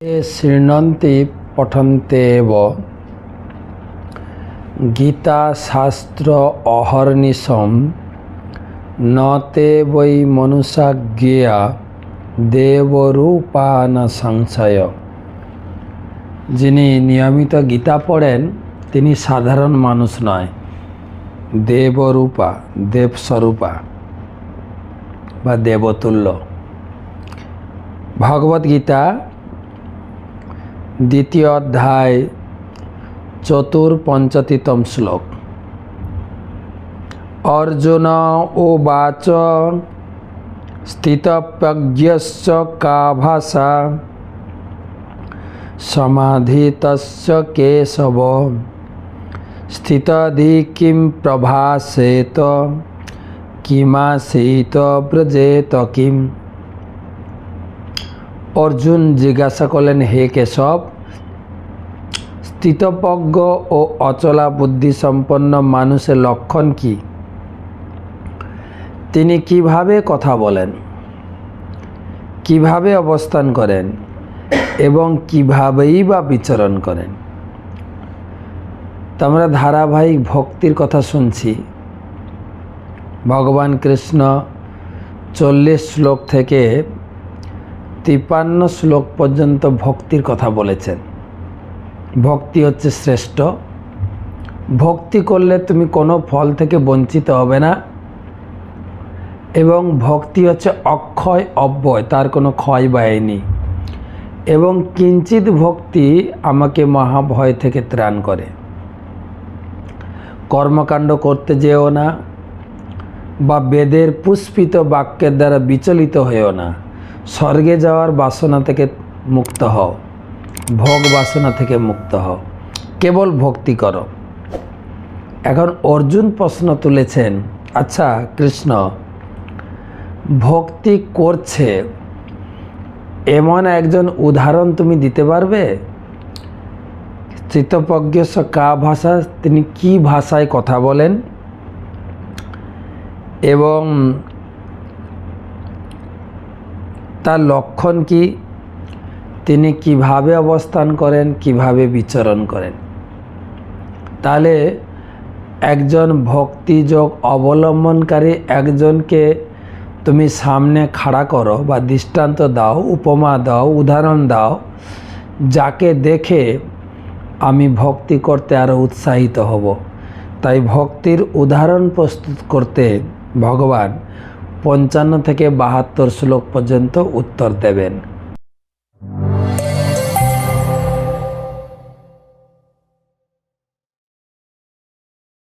এ শৃণন্তি পঠন্তে গীতা শাস্ত্র অহর্নিশম। নতে তে বৈ মনুষাজ্ঞেয়া দেবরূপান সংশয় যিনি নিয়মিত গীতা পড়েন, তিনি সাধারণ মানুষ নয়, দেবরূপা, দেবস্বরূপা বা দেবতুল্য। ভগবদ্গীতা দ্বিতীয় অধ্যায়, চতুর্পঞ্চতিতম শ্লোক। অর্জুন উবাচ স্থিতপ্রজ্ঞস্য কা ভাষা সমাধিতস্য কেশব স্থিতধি কিম প্রভাসেত, কিমাসীত ব্রজেত কিম। অর্জুন জিজ্ঞাসা করলেন, হে কেশব স্থিতপজ্ঞ ও অচলা বুদ্ধিসম্পন্ন মানুষের লক্ষণ কী? তিনি কীভাবে কথা বলেন? কীভাবে অবস্থান করেন? এবং কিভাবেই বা বিচরণ করেন? আমরা ধারাবাহিক ভক্তির কথা শুনছি। ভগবান কৃষ্ণ চল্লিশ শ্লোক থেকে তিপান্ন শ্লোক পর্যন্ত ভক্তির কথা বলেছেন। ভক্তি হচ্ছে শ্রেষ্ঠ। ভক্তি করলে তুমি কোনো ফল থেকে বঞ্চিত হবে না। এবং ভক্তি হচ্ছে অক্ষয়, অব্যয়, তার কোনো ক্ষয় ব্যয় নেই এবং কিঞ্চিত ভক্তি আমাকে মহাভয় থেকে ত্রাণ করে। কর্মকাণ্ড করতে যেও না বা বেদের পুষ্পিত বাক্যের দ্বারা বিচলিত হয়েও না। স্বর্গে যাওয়ার বাসনা থেকে মুক্ত হও। ভোগ বাসনা থেকে মুক্ত হও। কেবল ভক্তি করো। এখন অর্জুন প্রশ্ন তুলেছেন আচ্ছা কৃষ্ণ, ভক্তি করছে, এমন একজন উদাহরণ তুমি দিতে পারবে? চিত্তপ্রজ্ঞস্ব কা ভাষা, তিনি কি ভাষায় কথা বলেন? এবং তার লক্ষণ কি? তিনি কীভাবে অবস্থান করেন, কীভাবে বিচরণ করেন। তাহলে একজন ভক্তিযোগ অবলম্বনকারী একজনকে তুমি সামনে খাড়া করো বা দৃষ্টান্ত দাও, উপমা দাও, উদাহরণ দাও, যাকে দেখে আমি ভক্তি করতে আরও উৎসাহিত হব। তাই ভক্তির উদাহরণ প্রস্তুত করতে ভগবান পঞ্চান্ন থেকে বাহাত্তর শ্লোক পর্যন্ত উত্তর দেবেন।